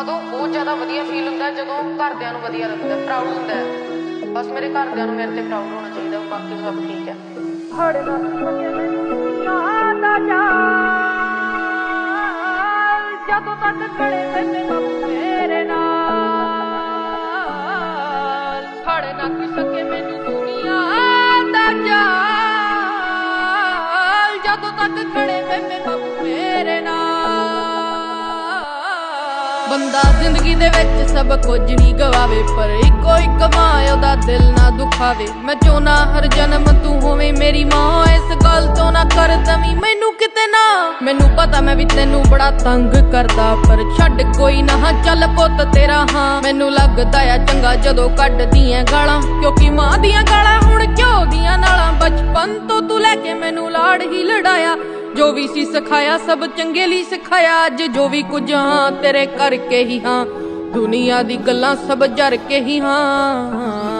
ਉਦੋਂ ਬਹੁਤ ਜ਼ਿਆਦਾ ਵਧੀਆ ਫੀਲ ਹੁੰਦਾ ਜਦੋਂ ਘਰਦਿਆਂ ਨੂੰ ਵਧੀਆ ਲੱਗਦਾ ਪ੍ਰਾਊਡ ਹੁੰਦਾ ਹੈ। ਬਸ ਮੇਰੇ ਘਰਦਿਆਂ ਨੂੰ ਮੇਰੇ ਤੇ ਪ੍ਰਾਊਡ ਹੋਣਾ ਚਾਹੀਦਾ ਬਾਕੀ ਸਭ ਠੀਕ ਹੈ। ਹੜ ਨਾ ਮੈਨੂੰ ਯਾਦ ਆ ਜਾ, ਜਦੋਂ ਤੱਕ ਖੜੇ ਬੈਠੇ ਮੇਰੇ ਨਾਲ। ਹੜ ਨਾ ਕੋਈ ਸਕੇ ਮੈਨੂੰ ਦੁਨੀਆ ਦਾ ਜਾਲ, ਜਦੋਂ ਤੱਕ ਖੜੇ ਬੈਠੇ ਬੰਦਾ ਜ਼ਿੰਦਗੀ ਦੇ ਵਿੱਚ ਸਭ ਕੁਝ ਨਹੀਂ ਗਵਾਵੇ, ਪਰ ਇੱਕੋ ਇੱਕ ਮਾਂ ਉਹਦਾ ਦਿਲ ਨਾ ਦੁਖਾਵੇ। ਮੈਂ ਚਾਹੁੰਨਾ ਹਰ ਜਨਮ ਤੂੰ ਹੋਵੇਂ ਮੇਰੀ ਮਾਂ, ਇਸ ਗੱਲ ਤੋਂ ਨਾ ਕਰ ਦਵੀਂ ਮੈਨੂੰ ਕਿਤੇ ਨਾ। ਮੈਨੂੰ ਪਤਾ ਮੈਂ ਵੀ ਤੈਨੂੰ ਬੜਾ ਤੰਗ ਕਰਦਾ, ਪਰ ਛੱਡ ਕੋਈ ਨਾ ਚੱਲ ਪੁੱਤ ਤੇਰਾ, ਹਾਂ। ਮੈਨੂੰ ਲੱਗਦਾ ਆ ਚੰਗਾ ਜਦੋਂ ਕੱਢਦੀ ਐ ਗਾਲਾਂ, ਕਿਉਂਕਿ ਮਾਂ ਦੀਆਂ ਗਾਲਾਂ ਹੁਣ ਦੀਆਂ ਨਾਲਾਂ ਬਚਪਨ ਤੋਂ ਤੂੰ ਲੈ ਕੇ ਮੈਨੂੰ ਲਾੜ ਹੀ ਲੜਾਇਆ। ਜੋ ਵੀ ਸੀ ਸਿਖਾਇਆ, ਸਭ ਚੰਗੇ ਲਈ ਸਿਖਾਇਆ। ਅੱਜ ਜੋ ਵੀ ਕੁਝ ਹਾਂ, ਤੇਰੇ ਕਰਕੇ ਹੀ ਹਾਂ। ਦੁਨੀਆ ਦੀ ਗੱਲਾਂ ਸਭ ਜਰ ਕੇ ਹੀ ਹਾਂ।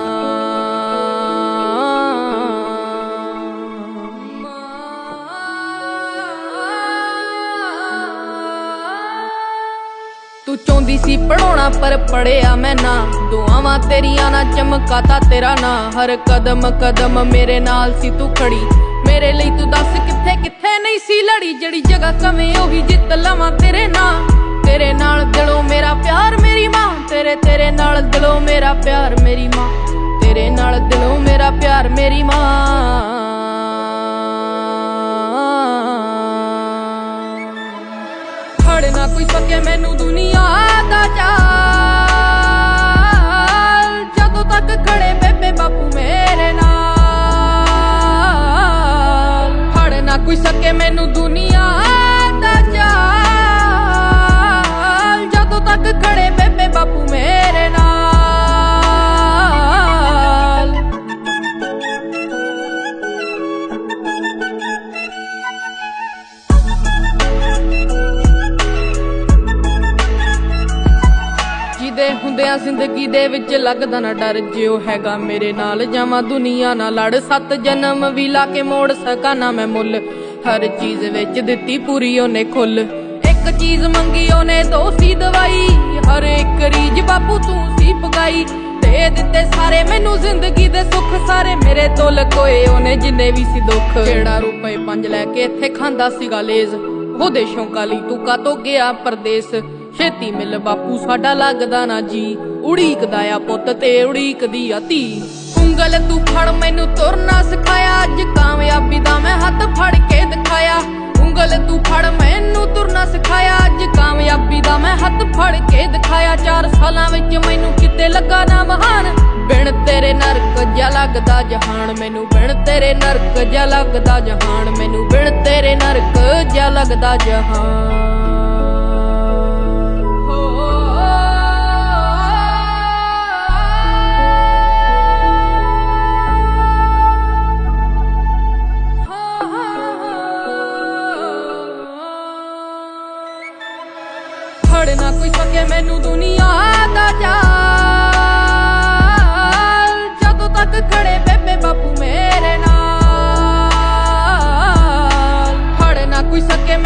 ਤੂੰ ਚਾਹੁੰਦੀ ਸੀ ਪੜਾਉਣਾ ਪਰ ਪੜਿਆ ਮੈਂ ਨਾ। ਦੁਆਵਾਂ ਤੇਰੀਆਂ ਨਾ ਚਮਕਾਤਾ ਤੇਰਾ ਨਾ। ਹਰ ਕਦਮ ਕਦਮ ਮੇਰੇ ਨਾਲ ਸੀ ਤੂੰ ਖੜੀ। ਮੇਰੇ ਲਈ ਤੂੰ ਦੱਸ ਕਿੱਥੇ ਕਿੱਥੇ ਨਹੀਂ ਸੀ ਲੜੀ, ਜਿਹੜੀ ਜਗ੍ਹਾ ਕਵੇਂ ਉਹੀ ਜਿੱਤ ਲਵਾਂ ਤੇਰੇ ਨਾਲ। ਤੇਰੇ ਨਾਲ ਦਿਲੋਂ ਮੇਰਾ ਪਿਆਰ ਮੇਰੀ ਮਾਂ। ਤੇਰੇ ਤੇਰੇ ਨਾਲ ਦਿਲੋਂ ਮੇਰਾ ਪਿਆਰ ਮੇਰੀ ਮਾਂ। ਤੇਰੇ ਨਾਲ ਦਿਲੋਂ ਮੇਰਾ ਪਿਆਰ ਮੇਰੀ ਮਾਂ। ਨਾ ਕੋਈ ਸਕੇ ਮੈਨੂੰ ਦੁਨੀਆ ਦਾ ਚਾਲ। ਜਦੋਂ ਤੱਕ ਖੜੇ ਬੇਬੇ ਬਾਪੂ ਮੇਰੇ ਨਾਲ। ਫੜ ਨਾ ਕੋਈ ਸਕੇ ਮੈਨੂੰ ਦੁਨੀਆ ਦਾ ਚਾਲ। ਜਦੋਂ ਤੱਕ ਖੜੇ ਬੇਬੇ ਬਾਪੂ ਮੇਰੇ ਨਾਲ। ਜਿਹਦੇ ਜ਼ਿੰਦਗੀ ਦੇ ਵਿੱਚ ਲੱਗਦਾ ਨਾ ਡਰ ਜਿਉ ਹੈਗਾ ਮੇਰੇ ਨਾਲ, ਜਾਵਾਂ ਦੁਨੀਆ ਨਾਲ ਲੜ, ਸੱਤ ਜਨਮ ਵੀ ਲਾ ਕੇ ਮੋੜ ਸਕਾਂ ਨਾ ਮੈਂ ਮੁੱਲ। ਹਰ ਚੀਜ਼ ਵਿੱਚ ਦਿੱਤੀ ਪੂਰੀ ਉਹਨੇ ਖੁੱਲ। ਇੱਕ ਚੀਜ਼ ਮੰਗੀ ਉਹਨੇ, ਦੋ ਸੀ ਦਵਾਈ। ਹਰ ਇੱਕ ਰੀਜ ਬਾਪੂ ਤੂੰ ਸੀ ਪਗਾਈ। ਦੇ ਦਿੱਤੇ ਸਾਰੇ ਮੈਨੂੰ ਜ਼ਿੰਦਗੀ ਦੇ ਸੁੱਖ, ਸਾਰੇ ਮੇਰੇ ਤੋਂ ਲਕੋਏ ਉਹਨੇ ਜਿੰਨੇ ਵੀ ਸੀ ਦੁੱਖ। ਜਿਹੜਾ ਰੁਪਏ ਪੰਜ ਲੈ ਕੇ ਇੱਥੇ ਖਾਂਦਾ ਸੀਗਾ ਲੇਜ਼। ਉਹਦੇ ਸ਼ੌਂਕਾਂ ਲਈ ਤੂੰ ਕਾਤੋਂ ਗਿਆ ਪਰਦੇਸ। ਛੇਤੀ ਮਿਲ ਬਾਪੂ, ਸਾਡਾ ਲੱਗਦਾ ਨਾ ਜੀ। ਉੜੀਕਦਾ ਆ ਪੁੱਤ ਤੇ ਉੜੀਕਦੀ ਆ ਧੀ। ਉਂਗਲ ਤੂੰ ਫੜ, ਮੈਨੂੰ ਤੁਰਨਾ ਸਿਖਾਇਆ। ਅੱਜ ਕਾਮਯਾਬੀ ਦਾ ਮੈਂ ਹੱਥ ਫੜ ਕੇ ਦਿਖਾਇਆ। ਉਂਗਲ ਤੂੰ ਫੜ, ਮੈਨੂੰ ਤੁਰਨਾ ਸਿਖਾਇਆ। ਅੱਜ ਕਾਮਯਾਬੀ ਦਾ ਮੈਂ ਹੱਥ ਫੜ ਕੇ ਦਿਖਾਇਆ। 4 ਸਾਲਾਂ ਵਿੱਚ ਮੈਨੂੰ ਕਿਤੇ ਲੱਗਾ ਨਾ ਮਹਾਨ। ਬਿਨ ਤੇਰੇ ਨਰਕ ਜਿਹਾ ਲੱਗਦਾ ਜਹਾਨ। ਮੈਨੂੰ ਬਿਨ ਤੇਰੇ ਨਰਕ ਜਿਹਾ ਲੱਗਦਾ ਜਹਾਨ। ਮੈਨੂੰ ਬਿਨ ਤੇਰੇ ਨਰਕ ਜਿਹਾ ਲੱਗਦਾ ਜਹਾਨ। ਲੱਗੇ ਮੈਨੂੰ ਦੁਨੀਆ ਦਾ ਚਾਲ। ਜਦੋਂ ਤੱਕ ਖੜੇ ਬੇਬੇ ਬਾਪੂ ਮੇਰੇ ਨਾਲ। ਹੜ ਨਾ ਕੋਈ ਸਕੇ